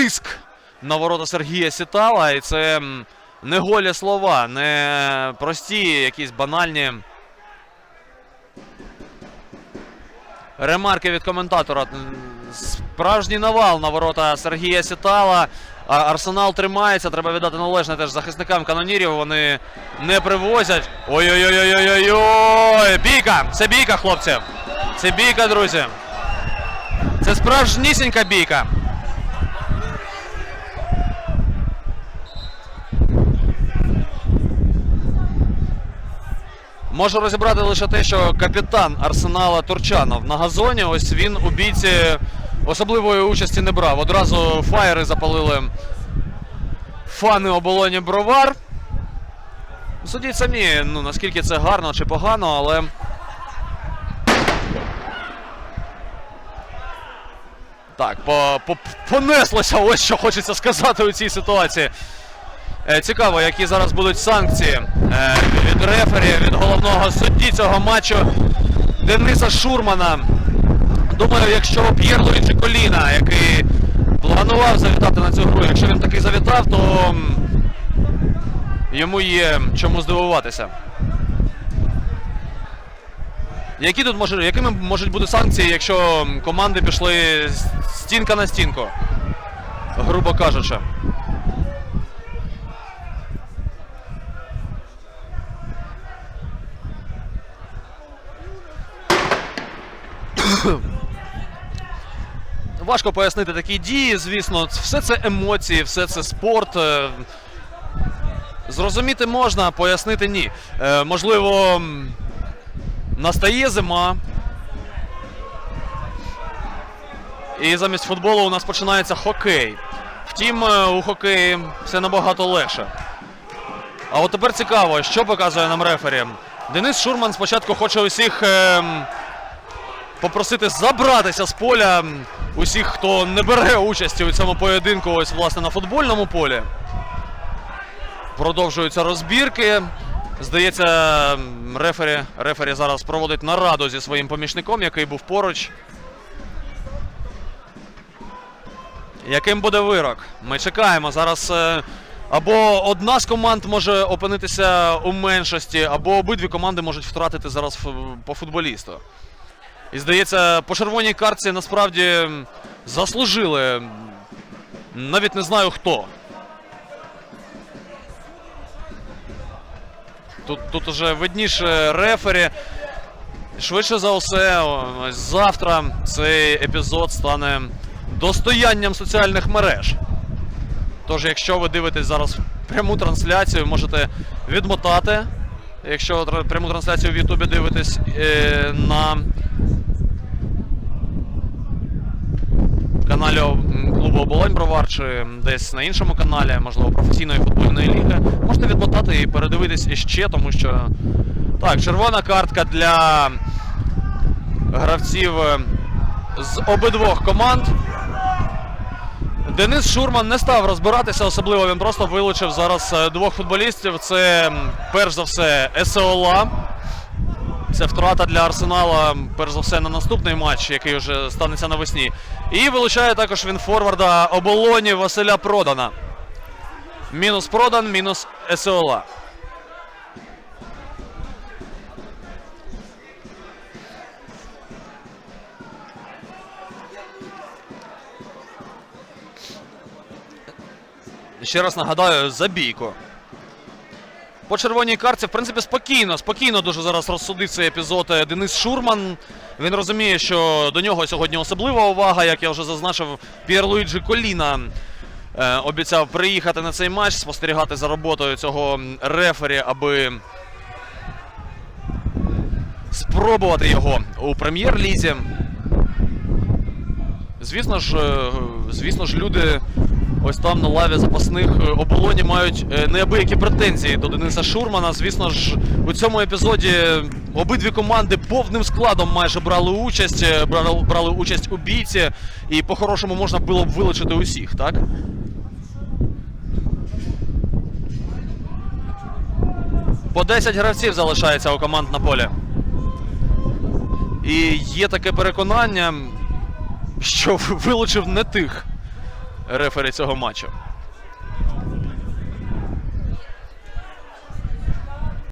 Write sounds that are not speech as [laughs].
тиск на ворота Сергія Сітала. І це не голі слова, не прості, якісь банальні ремарки від коментатора. Справжній навал на ворота Сергія Сітала. Арсенал тримається. Треба віддати належне теж захисникам канонірів. Вони не привозять. Ой-ой-ой-ой-ой-ой! Бійка! Це бійка, хлопці! Це бійка, друзі! Це справжнісінька бійка. Можу розібрати лише те, що капітан Арсенала Турчанов на газоні. Ось він у бійці особливої участі не брав. Одразу фаєри запалили фани оболоні Бровар. Судіть самі, ну наскільки це гарно чи погано, але. Так, по, по, понеслося, ось що хочеться сказати у цій ситуації. Е, Цікаво, які зараз будуть санкції е, від рефері, від головного судді цього матчу Дениса Шурмана. Думаю, якщо П'єр Луїджі Коліна, який планував завітати на цю гру, якщо він таки завітав, то йому є чому здивуватися. Які тут може, якими можуть бути санкції, якщо команди пішли стінка на стінку? Грубо кажучи. Важко пояснити такі дії, звісно. Все це емоції, все це спорт. е, Зрозуміти можна, пояснити ні. Е, Можливо, настає зима. І замість футболу у нас починається хокей. Втім, е, у хокеї все набагато легше. А от тепер цікаво, що показує нам рефері. Денис Шурман спочатку хоче усіх ем, попросити забратися з поля усіх, хто не бере участі у цьому поєдинку, ось власне на футбольному полі. Продовжуються розбірки. Здається, рефері, рефері зараз проводить нараду зі своїм помічником, який був поруч. Яким буде вирок? Ми чекаємо. Зараз е, або одна з команд може опинитися у меншості, або обидві команди можуть втратити зараз по футболісту. І здається, по червоній картці насправді заслужили. Навіть не знаю хто. Тут, тут уже видніше рефері. Швидше за все, завтра цей епізод стане достоянням соціальних мереж. Тож, якщо ви дивитесь зараз пряму трансляцію, можете відмотати. Якщо пряму трансляцію в Ютубі дивитесь е, на каналі клубу Оболонь Бровар чи десь на іншому каналі, можливо, професійної футбольної ліги, можете відмотати і передивитись іще, тому що так, червона картка для гравців е, з обидвох команд. Денис Шурман не став розбиратися, особливо він просто вилучив зараз е, двох футболістів. Це перш за все Есеола. Це втрата для Арсенала, перш за все, на наступний матч, який вже станеться навесні. І вилучає також він форварда оболоні Василя Продана. Мінус Продан, мінус Есеола. Ще раз нагадаю, забійку. По червоній картці, в принципі, спокійно, спокійно дуже зараз розсудив цей епізод е, Денис Шурман. Він розуміє, що до нього сьогодні особлива увага, як я вже зазначив, П'єр Луїджі Коліна е, обіцяв приїхати на цей матч, спостерігати за роботою цього рефері, аби спробувати його у прем'єр-лізі. Звісно ж, е, звісно ж, люди ось там на лаві запасних е, оболоні мають е, неабиякі претензії до Дениса Шурмана. Звісно ж, у цьому епізоді обидві команди повним складом майже брали участь, е, брали, брали участь у бійці, і по-хорошому можна було б вилучити усіх, так? По 10 гравців залишається у команд на полі. І є таке переконання, що [laughs] вилучив не тих рефері цього матчу.